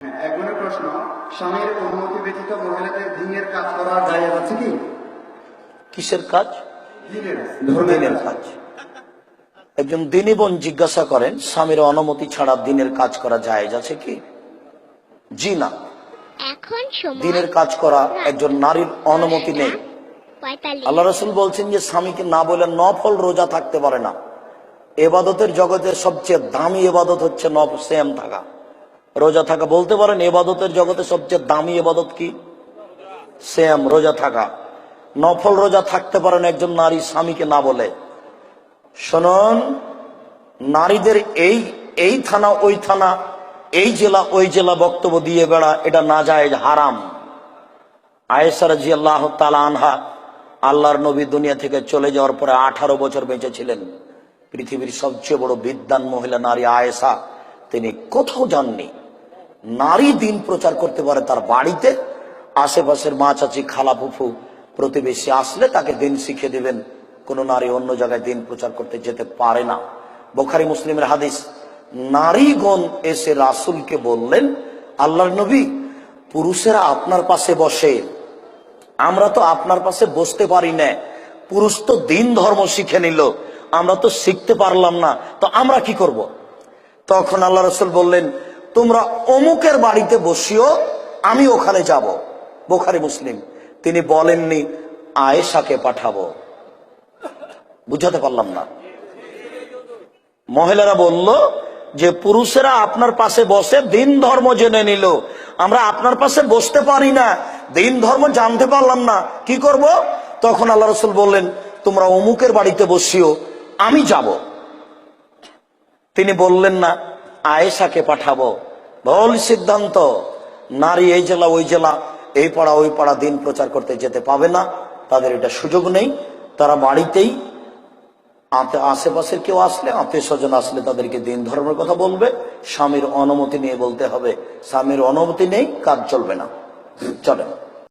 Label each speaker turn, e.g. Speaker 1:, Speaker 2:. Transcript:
Speaker 1: হ্যাঁ, এক নম্বর প্রশ্ন স্বামীর অনুমতি ব্যতীত মহিলাদের দিনের কাজ করা যায় আছে কি?
Speaker 2: কিসের কাজ?
Speaker 1: দিনের।
Speaker 2: দিনের কাজ। একজন দিনী বোন জিজ্ঞাসা করেন স্বামীর অনুমতি ছাড়া দিনের কাজ করা যায় আছে কি? জি না। দিনের কাজ করা একজন নারীর অনুমতি নেই। আল্লাহ রসুল বলছেন যে স্বামীকে না বলে নফল রোজা থাকতে পারে না। এবাদতের জগতে সবচেয়ে দামি এবাদত হচ্ছে নফ সেম থাকা। রোজা থাকা বলতে পারেন, এবাদতের জগতে সবচেয়ে দামি এবাদত কি? সেম রোজা থাকা। নফল রোজা থাকতে পারেন একজন নারী স্বামীকে না বলে। শুনুন, নারীদের এই এই থানা, ওই থানা, এই জেলা, ওই জেলা বক্তব্য দিয়ে বেড়া, এটা না যায়, হারাম। আয়েসা রাজি আল্লাহ আনহা আল্লাহর নবী দুনিয়া থেকে চলে যাওয়ার পরে আঠারো বছর বেঁচে ছিলেন। পৃথিবীর সবচেয়ে বড় বিদ্যান মহিলা নারী আয়েসা তিনি কোথাও যাননি। নারী দিন প্রচার করতে পারে তার বাড়িতে, আশেপাশের মা, চাচি, খালা, ফুফু প্রতিবেশী আসলে তাকে দিন শিখিয়ে দিবেন, কোন নারী অন্য জায়গায় দিন প্রচার করতে যেতে পারে না। বোখারি মুসলিমের হাদিস, নারীগণ এসে রাসুলকে বললেন, আল্লাহর নবী, পুরুষেরা আপনার পাশে বসে। আমরা তো আপনার পাশে বসতে পারি না। পুরুষ তো দিন ধর্ম শিখে নিল। আমরা তো শিখতে পারলাম না। তো আমরা কি করব। তখন আল্লাহ রসুল বললেন তোমরা অমুকের বাড়িতে বসিও, আমি ওখানে যাব। বোখারি মুসলিম, তিনি বলেননি, আয়েশাকে পাঠাবো। বুঝাতে পারলাম না। মহিলারা বলল, যে পুরুষেরা আপনার পাশে বসে দিন ধর্ম জেনে নিল। আমরা আপনার পাশে বসতে পারি না, দিন ধর্ম জানতে পারলাম না, কি করব? তখন আল্লাহ রসুল বললেন, তোমরা অমুকের বাড়িতে বসিও, আমি যাব। তিনি বললেন না, আয়েশাকে পাঠাবো। ভুল সিদ্ধান্ত, নারী এই জেলা, ওই জেলা, এই পাড়া, ওই পাড়া দিন প্রচার করতে যেতে পাবে না। তাদের এটা সুযোগ নেই। তারা বাড়িতেই আশেপাশের কেউ আসলে আত্মীয় স্বজন আসলে তাদেরকে দিন ধর্মের কথা বলবে। স্বামীর অনুমতি নিয়ে বলতে হবে। স্বামীর অনুমতি নেই, কাজ চলবে না। চলেন।